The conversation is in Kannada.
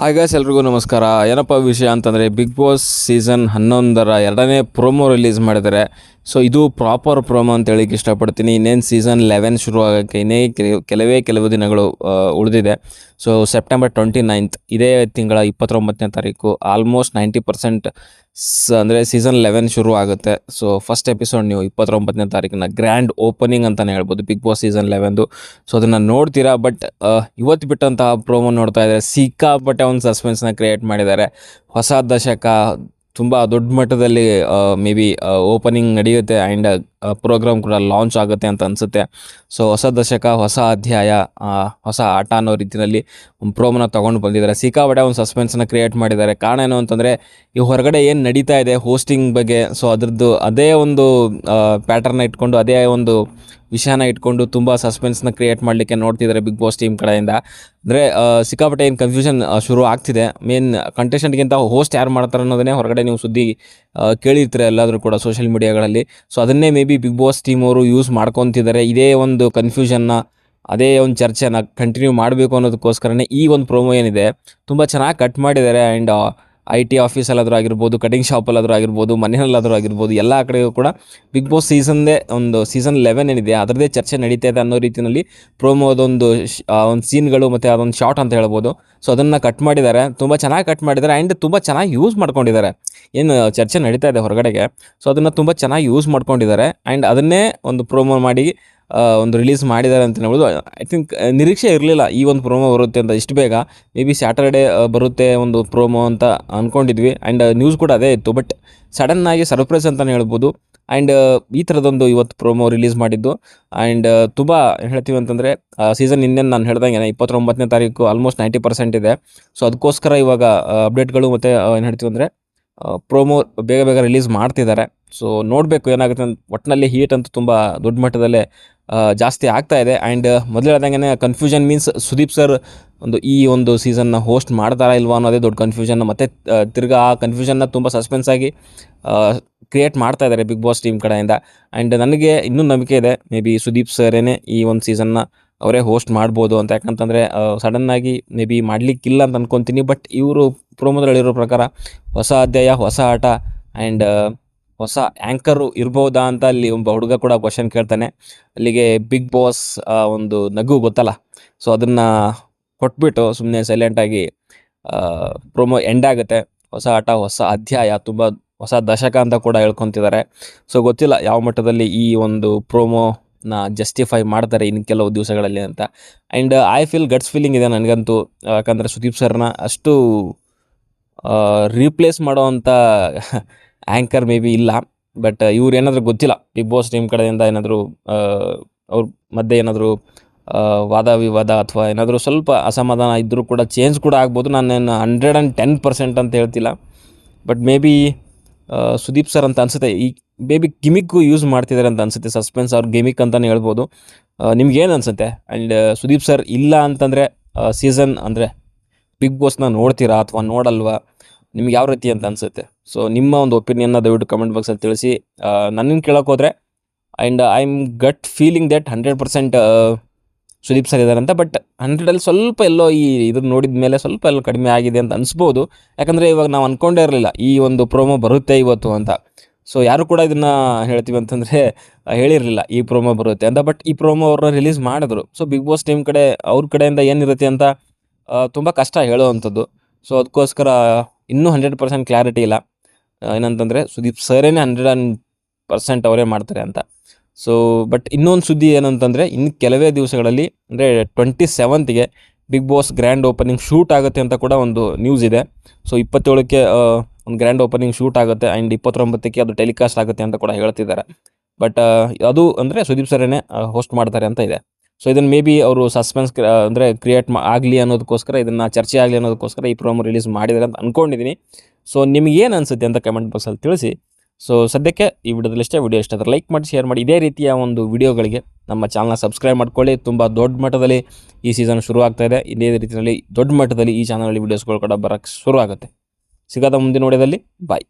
ಹಾಯ್ ಗಾಯ್ಸ್ ಎಲ್ರಿಗೂ ನಮಸ್ಕಾರ. ಏನಪ್ಪ ವಿಷಯ ಅಂತಂದರೆ ಬಿಗ್ ಬಾಸ್ ಸೀಸನ್ ಹನ್ನೊಂದರ ಎರಡನೇ ಪ್ರೋಮೋ ರಿಲೀಸ್ ಮಾಡಿದ್ದಾರೆ. ಸೊ ಇದು ಪ್ರಾಪರ್ ಪ್ರೋಮೋ ಅಂತ ಹೇಳಿಕ್ಕೆ ಇಷ್ಟಪಡ್ತೀನಿ. ಇನ್ನೇನು ಸೀಸನ್ ಲೆವೆನ್ ಶುರು ಆಗೋಕ್ಕೆ ಇನ್ನೇ ಕೆಲ- ಕೆಲವೇ ಕೆಲವು ದಿನಗಳು ಉಳಿದಿದೆ. ಸೊ ಸೆಪ್ಟೆಂಬರ್ ಟ್ವೆಂಟಿ ನೈನ್ತ್ ಇದೇ ತಿಂಗಳ ಇಪ್ಪತ್ತೊಂಬತ್ತನೇ ತಾರೀಕು ಆಲ್ಮೋಸ್ಟ್ ನೈಂಟಿ ಪರ್ಸೆಂಟ್ ಸ, ಅಂದರೆ ಸೀಸನ್ ಲೆವೆನ್ ಶುರು ಆಗುತ್ತೆ ಸೊ ಫಸ್ಟ್ ಎಪಿಸೋಡ್ ನೀವು ಇಪ್ಪತ್ತೊಂಬತ್ತನೇ ತಾರೀಕಿನ ಗ್ರ್ಯಾಂಡ್ ಓಪನಿಂಗ್ ಅಂತಲೇ ಹೇಳ್ಬೋದು ಬಿಗ್ ಬಾಸ್ ಸೀಸನ್ ಲೆವೆನ್ದು ಸೊ ಅದನ್ನು ನೋಡ್ತೀರಾ ಬಟ್ ಇವತ್ತು ಬಿಟ್ಟಂತಹ ಪ್ರೋಮೋ ನೋಡ್ತಾ ಇದ್ದಾರೆ ಸಿಕ್ಕಾಪಟ್ಟೆ ಒಂದು ಸಸ್ಪೆನ್ಸ್ನ ಕ್ರಿಯೇಟ್ ಮಾಡಿದ್ದಾರೆ. ಹೊಸ ದಶಕ ತುಂಬ ದೊಡ್ಡ ಮಟ್ಟದಲ್ಲಿ ಮೇ ಬಿ ಓಪನಿಂಗ್ ನಡೆಯುತ್ತೆ ಆ್ಯಂಡ್ ಪ್ರೋಗ್ರಾಮ್ ಕೂಡ ಲಾಂಚ್ ಆಗುತ್ತೆ ಅಂತ ಅನಿಸುತ್ತೆ. ಸೊ ಹೊಸ ದಶಕ, ಹೊಸ ಅಧ್ಯಾಯ ಹೊಸ ಆಟ ಅನ್ನೋ ರೀತಿಯಲ್ಲಿ ಪ್ರೋಮೋನ ತೊಗೊಂಡು ಬಂದಿದ್ದಾರೆ. ಸಿಕ್ಕಾಪಟ್ಟೆ ಒಂದು ಸಸ್ಪೆನ್ಸನ್ನು ಕ್ರಿಯೇಟ್ ಮಾಡಿದ್ದಾರೆ. ಕಾರಣ ಏನು ಅಂತಂದರೆ, ಈ ಹೊರಗಡೆ ಏನು ನಡೀತಾ ಇದೆ ಹೋಸ್ಟಿಂಗ್ ಬಗ್ಗೆ ಸೊ ಅದರದ್ದು ಅದೇ ಒಂದು ಪ್ಯಾಟರ್ನ ಇಟ್ಕೊಂಡು, ಅದೇ ಒಂದು ವಿಷಯನ ಇಟ್ಕೊಂಡು ತುಂಬ ಸಸ್ಪೆನ್ಸ್ನ ಕ್ರಿಯೇಟ್ ಮಾಡಲಿಕ್ಕೆ ನೋಡ್ತಿದ್ದಾರೆ ಬಿಗ್ ಬಾಸ್ ಟೀಮ್ ಕಡೆಯಿಂದ. ಅಂದರೆ ಸಿಕ್ಕಾಪಟ್ಟೆ ಏನು ಕನ್ಫ್ಯೂಷನ್ ಶುರು ಆಗ್ತಿದೆ. ಮೇನ್ ಕಂಟೆಸ್ಟೆಂಟ್ಗಿಂತ ಹೋಸ್ಟ್ ಯಾರು ಮಾಡ್ತಾರೆ ಅನ್ನೋದನ್ನೇ ಹೊರಗಡೆ ನೀವು ಸುದ್ದಿ ಕೇಳಿರ್ತೀರ ಎಲ್ಲಾದರೂ ಕೂಡ ಸೋಷಿಯಲ್ ಮೀಡಿಯಾಗಳಲ್ಲಿ ಸೊ ಅದನ್ನೇ maybe big boss team ಅವರು ಯೂಸ್ ಮಾಡ್ಕೊತಿದ್ದಾರೆ ಇದೇ ಒಂದು ಕನ್ಫ್ಯೂಷನ್ನ ಅದೇ ಒಂದು ಚರ್ಚೆನ ಕಂಟಿನ್ಯೂ ಮಾಡಬೇಕು ಅನ್ನೋದಕ್ಕೋಸ್ಕರನೇ ಈ ಒಂದು ಪ್ರೋಮೋ ಏನಿದೆ. ತುಂಬ ಚೆನ್ನಾಗಿ ಕಟ್ ಮಾಡಿದ್ದಾರೆ ಆ್ಯಂಡ್ ಐ ಟಿ ಆಫೀಸಲ್ಲಾದರೂ ಆಗಿರ್ಬೋದು, ಕಟಿಂಗ್ ಶಾಪಲ್ಲಾದರೂ ಆಗಿರ್ಬೋದು, ಮನೆಯಲ್ಲಾದರೂ ಆಗಿರ್ಬೋದು, ಎಲ್ಲ ಕಡೆಯೂ ಕೂಡ ಬಿಗ್ ಬಾಸ್ ಸೀಸನ್ದೇ ಒಂದು ಸೀಸನ್ ಲೆವೆನ್ ಏನಿದೆ, ಅದರದ್ದೇ ಚರ್ಚೆ ನಡೀತಾ ಇದೆ ಅನ್ನೋ ರೀತಿಯಲ್ಲಿ ಪ್ರೋಮೋದೊಂದು ಒಂದು ಸೀನ್ಗಳು ಮತ್ತು ಅದೊಂದು ಶಾರ್ಟ್ ಅಂತ ಹೇಳ್ಬೋದು. ಸೊ ಅದನ್ನು ಕಟ್ ಮಾಡಿದ್ದಾರೆ. ತುಂಬ ಚೆನ್ನಾಗಿ ಕಟ್ ಮಾಡಿದ್ದಾರೆ ಆ್ಯಂಡ್ ತುಂಬ ಚೆನ್ನಾಗಿ ಯೂಸ್ ಮಾಡ್ಕೊಂಡಿದ್ದಾರೆ. ಏನು ಚರ್ಚೆ ನಡೀತಾ ಇದೆ ಹೊರಗಡೆಗೆ. ಸೊ ಅದನ್ನು ತುಂಬ ಚೆನ್ನಾಗಿ ಯೂಸ್ ಮಾಡ್ಕೊಂಡಿದ್ದಾರೆ. ಆ್ಯಂಡ್ ಅದನ್ನೇ ಒಂದು ಪ್ರೋಮೋ ಮಾಡಿ ಒಂದು ರಿಲೀಸ್ ಮಾಡಿದ್ದಾರೆ ಅಂತ ಹೇಳ್ಬೋದು. ಐ ಥಿಂಕ್ ನಿರೀಕ್ಷೆ ಇರಲಿಲ್ಲ ಈ ಒಂದು ಪ್ರೋಮೋ ಬರುತ್ತೆ ಅಂತ ಇಷ್ಟು ಬೇಗ. ಮೇ ಬಿ ಸ್ಯಾಟರ್ಡೇ ಬರುತ್ತೆ ಒಂದು ಪ್ರೋಮೋ ಅಂತ ಅಂದ್ಕೊಂಡಿದ್ವಿ ಆ್ಯಂಡ್ ನ್ಯೂಸ್ ಕೂಡ ಅದೇ ಇತ್ತು. ಬಟ್ ಸಡನ್ನಾಗಿ ಸರ್ಪ್ರೈಸ್ ಅಂತಲೇ ಹೇಳ್ಬೋದು. ಆ್ಯಂಡ್ ಈ ಥರದೊಂದು ಇವತ್ತು ಪ್ರೋಮೋ ರಿಲೀಸ್ ಮಾಡಿದ್ದು. ಆ್ಯಂಡ್ ತುಂಬ ಹೇಳ್ತೀವಿ ಅಂತಂದರೆ ಸೀಸನ್ ಇನ್ನೇನು ನಾನು ಹೇಳ್ದಂಗೆ ಇಪ್ಪತ್ತೊಂಬತ್ತನೇ ತಾರೀಕು ಆಲ್ಮೋಸ್ಟ್ ನೈಂಟಿ ಪರ್ಸೆಂಟ್ ಇದೆ. ಸೊ ಅದಕ್ಕೋಸ್ಕರ ಇವಾಗ ಅಪ್ಡೇಟ್ಗಳು ಮತ್ತು ಏನು ಹೇಳ್ತೀವಿ ಅಂದರೆ ಪ್ರೋಮೋ ಬೇಗ ಬೇಗ ರಿಲೀಸ್ ಮಾಡ್ತಿದ್ದಾರೆ. ಸೊ ನೋಡಬೇಕು ಏನಾಗುತ್ತೆ ಅಂತ. ಒಟ್ಟಿನಲ್ಲಿ ಹೀಟ್ ಅಂತೂ ತುಂಬ ದೊಡ್ಡ ಮಟ್ಟದಲ್ಲೇ ಜಾಸ್ತಿ ಆಗ್ತಾ ಇದೆ. ಆ್ಯಂಡ್ ಮೊದಲು ಹೇಳ್ದಂಗೆ ಕನ್ಫ್ಯೂಷನ್ ಮೀನ್ಸ್ ಸುದೀಪ್ ಸರ್ ಒಂದು ಈ ಒಂದು ಸೀಸನ್ನ ಹೋಸ್ಟ್ ಮಾಡ್ತಾರಾ ಇಲ್ವಾ ಅನ್ನೋದೇ ದೊಡ್ಡ ಕನ್ಫ್ಯೂಷನ್ ಮತ್ತು ತಿರ್ಗಾ ಆ ಕನ್ಫ್ಯೂಷನ್ನ ತುಂಬ ಸಸ್ಪೆನ್ಸ್ ಆಗಿ ಕ್ರಿಯೇಟ್ ಮಾಡ್ತಾ ಇದ್ದಾರೆ ಬಿಗ್ ಬಾಸ್ ಟೀಮ್ ಕಡೆಯಿಂದ. ಆ್ಯಂಡ್ ನನಗೆ ಇನ್ನೂ ನಂಬಿಕೆ ಇದೆ. ಮೇ ಬಿ ಸುದೀಪ್ ಸರೇನೆ ಈ ಒಂದು ಸೀಸನ್ನ ಅವರೇ ಹೋಸ್ಟ್ ಮಾಡ್ಬೋದು ಅಂತ. ಯಾಕಂತಂದರೆ ಸಡನ್ನಾಗಿ ಮೇ ಬಿ ಮಾಡಲಿಕ್ಕಿಲ್ಲ ಅಂತ ಅಂದ್ಕೊತೀನಿ ಬಟ್ ಇವರು ಪ್ರೋಮೋದಲ್ಲಿರೋ ಪ್ರಕಾರ ಹೊಸ ಅಧ್ಯಾಯ, ಹೊಸ ಆಟ ಆ್ಯಂಡ್ ಹೊಸ ಆ್ಯಂಕರು ಇರ್ಬೋದಾ ಅಂತ ಅಲ್ಲಿ ಒಬ್ಬ ಹುಡುಗ ಕೂಡ ಕ್ವಶನ್ ಕೇಳ್ತಾನೆ. ಅಲ್ಲಿಗೆ ಬಿಗ್ ಬಾಸ್ ಒಂದು ನಗು ಗೊತ್ತಲ್ಲ? ಸೊ ಅದನ್ನು ಕೊಟ್ಬಿಟ್ಟು ಸುಮ್ಮನೆ ಸೈಲೆಂಟಾಗಿ ಪ್ರೊಮೋ ಎಂಡ್ ಆಗುತ್ತೆ. ಹೊಸ ಆಟ, ಹೊಸ ಅಧ್ಯಾಯ, ತುಂಬ ಹೊಸ ದಶಕ ಅಂತ ಕೂಡ ಹೇಳ್ಕೊತಿದ್ದಾರೆ. ಸೊ ಗೊತ್ತಿಲ್ಲ ಯಾವ ಮಟ್ಟದಲ್ಲಿ ಈ ಒಂದು ಪ್ರೋಮೋನ ಜಸ್ಟಿಫೈ ಮಾಡ್ತಾರೆ ಇನ್ನು ಕೆಲವು ದಿವಸಗಳಲ್ಲಿ ಅಂತ. And I feel guts feeling ಇದೆ ನನಗಂತೂ. ಯಾಕಂದರೆ ಸುದೀಪ್ ಸರ್ನ ಅಷ್ಟು ರೀಪ್ಲೇಸ್ ಮಾಡೋವಂಥ ಆ್ಯಂಕರ್ ಮೇ ಬಿ ಇಲ್ಲ ಬಟ್ ಇವ್ರು ಏನಾದರೂ ಗೊತ್ತಿಲ್ಲ. ಬಿಗ್ ಬಾಸ್ ಟೀಮ್ ಕಡೆಯಿಂದ ಏನಾದರೂ ಅವ್ರ ಮಧ್ಯೆ ಏನಾದರೂ ವಾದ ವಿವಾದ ಅಥವಾ ಏನಾದರೂ ಸ್ವಲ್ಪ ಅಸಮಾಧಾನ ಇದ್ದರೂ ಕೂಡ ಚೇಂಜ್ ಕೂಡ ಆಗ್ಬೋದು. ನಾನೇನು ಹಂಡ್ರೆಡ್ ಆ್ಯಂಡ್ ಟೆನ್ ಪರ್ಸೆಂಟ್ ಅಂತ ಹೇಳ್ತಿಲ್ಲ. But maybe Sudeep sir ಅಂತ ಅನಿಸುತ್ತೆ. ಈ ಮೇ ಬಿ ಗಿಮಿಕ್ಕು ಯೂಸ್ ಮಾಡ್ತಿದ್ದಾರೆ ಅಂತ ಅನಿಸುತ್ತೆ. ಸಸ್ಪೆನ್ಸ್ ಅವ್ರ ಗಿಮಿಕ್ ಅಂತಲೇ ಹೇಳ್ಬೋದು. ನಿಮ್ಗೇನು ಅನಿಸುತ್ತೆ? ಆ್ಯಂಡ್ ಸುದೀಪ್ ಸರ್ ಇಲ್ಲ ಅಂತಂದರೆ ಸೀಸನ್ ಅಂದರೆ ಬಿಗ್ ಬಾಸ್ನ ನೋಡ್ತೀರಾ ಅಥವಾ ನೋಡಲ್ವಾ? ನಿಮ್ಗೆ ಯಾವ ರೀತಿ ಅಂತ ಅನಿಸುತ್ತೆ? ಸೊ ನಿಮ್ಮ ಒಂದು ಒಪಿನಿಯನ್ನ ದಯವಿಟ್ಟು ಕಮೆಂಟ್ ಬಾಕ್ಸಲ್ಲಿ ತಿಳಿಸಿ. ನನ್ನನ್ನು ಕೇಳೋಕೆ ಹೋದರೆ and I am gut feeling that hundred percent Sudeep sir ಇದ್ದಾರೆ ಅಂತ ಬಟ್ ಹಂಡ್ರೆಡಲ್ಲಿ ಸ್ವಲ್ಪ ಎಲ್ಲೋ ಈ ಇದನ್ನು ನೋಡಿದ ಮೇಲೆ ಸ್ವಲ್ಪ ಎಲ್ಲೋ ಕಡಿಮೆ ಆಗಿದೆ ಅಂತ ಅನಿಸ್ಬೋದು. ಯಾಕಂದರೆ ಇವಾಗ ನಾವು ಅಂದ್ಕೊಂಡೇ ಇರಲಿಲ್ಲ, ಈ ಒಂದು ಪ್ರೋಮೋ ಬರುತ್ತೆ ಇವತ್ತು ಅಂತ. ಸೊ ಯಾರು ಕೂಡ ಇದನ್ನು ಹೇಳ್ತೀವಿ ಅಂತಂದರೆ, ಹೇಳಿರಲಿಲ್ಲ, ಈ ಪ್ರೋಮೋ ಬರುತ್ತೆ ಅಂತ ಬಟ್ ಈ ಪ್ರೋಮೋ ಅವ್ರನ್ನ ರಿಲೀಸ್ ಮಾಡಿದ್ರು. ಸೊ ಬಿಗ್ ಬಾಸ್ ಟೀಮ್ ಕಡೆ, ಅವ್ರ ಕಡೆಯಿಂದ ಏನಿರುತ್ತೆ ಅಂತ ತುಂಬ ಕಷ್ಟ ಹೇಳೋವಂಥದ್ದು ಸೊ ಅದಕ್ಕೋಸ್ಕರ ಇನ್ನೂ ಹಂಡ್ರೆಡ್ ಪರ್ಸೆಂಟ್ ಕ್ಲಾರಿಟಿ ಇಲ್ಲ. ಏನಂತಂದರೆ ಸುದೀಪ್ ಸರೇನೆ ಹಂಡ್ರೆಡ್ ಆ್ಯಂಡ್ ಪರ್ಸೆಂಟ್ ಅವರೇ ಮಾಡ್ತಾರೆ ಅಂತ. ಸೊ ಬಟ್ ಇನ್ನೊಂದು ಸುದ್ದಿ ಏನಂತಂದರೆ ಇನ್ನು ಕೆಲವೇ ದಿವಸಗಳಲ್ಲಿ, ಅಂದರೆ twenty ಸೆವೆಂತ್ಗೆ big boss grand opening shoot ಆಗುತ್ತೆ ಅಂತ ಕೂಡ ಒಂದು ನ್ಯೂಸ್ ಇದೆ. ಸೊ ಇಪ್ಪತ್ತೇಳಕ್ಕೆ ಒಂದು ಗ್ರ್ಯಾಂಡ್ ಓಪನಿಂಗ್ ಶೂಟ್ ಆಗುತ್ತೆ ಆ್ಯಂಡ್ ಇಪ್ಪತ್ತೊಂಬತ್ತಕ್ಕೆ ಅದು ಟೆಲಿಕಾಸ್ಟ್ ಆಗುತ್ತೆ ಅಂತ ಕೂಡ ಹೇಳ್ತಿದ್ದಾರೆ. ಬಟ್ ಅದು ಅಂದರೆ ಸುದೀಪ್ ಸರೇನೆ ಹೋಸ್ಟ್ ಮಾಡ್ತಾರೆ ಅಂತ ಇದೆ. ಸೊ ಇದನ್ನು ಮೇ ಬಿ ಅವರು ಸಸ್ಪೆನ್ಸ್ ಅಂದರೆ ಕ್ರಿಯೇಟ್ ಆಗಲಿ ಅನ್ನೋದಕ್ಕೋಸ್ಕರ, ಇದನ್ನು ಚರ್ಚೆ ಆಗಲಿ ಅನ್ನೋದಕ್ಕೋಸ್ಕರ ಈ ಪ್ರೋಮೋ ರಿಲೀಸ್ ಮಾಡಿದ್ದಾರೆ ಅಂತ ಅಂದ್ಕೊಂಡಿದ್ದೀನಿ ಸೊ ನಿಮಗೇನು ಅನಿಸುತ್ತೆ ಅಂತ ಕಮೆಂಟ್ ಬಾಕ್ಸಲ್ಲಿ ತಿಳಿಸಿ. ಸೊ ಸದ್ಯಕ್ಕೆ ಈ ವಿಡಿಯೋದಲ್ಲಿ ವಿಡಿಯೋ ಇಷ್ಟ ಆದರೆ ಲೈಕ್ ಮಾಡಿ ಶೇರ್ ಮಾಡಿ. ಇದೇ ರೀತಿಯ ಒಂದು ವಿಡಿಯೋಗಳಿಗೆ ನಮ್ಮ ಚಾನಲ್ನ ಸಬ್ಸ್ಕ್ರೈಬ್ ಮಾಡ್ಕೊಳ್ಳಿ. ತುಂಬ ದೊಡ್ಡ ಮಟ್ಟದಲ್ಲಿ ಈ ಸೀಸನ್ ಶುರು ಆಗ್ತಾ ಇದೆ. ಇದೇ ರೀತಿಯಲ್ಲಿ ದೊಡ್ಡ ಮಟ್ಟದಲ್ಲಿ ಈ ಚಾನಲಲ್ಲಿ ವೀಡಿಯೋಸ್ಗಳು ಕೂಡ ಬರೋಕ್ಕೆ ಶುರು ಆಗುತ್ತೆ. ಸಿಗೋದ ಮುಂದಿನ ವಿಡಿಯೋದಲ್ಲಿ. ಬಾಯ್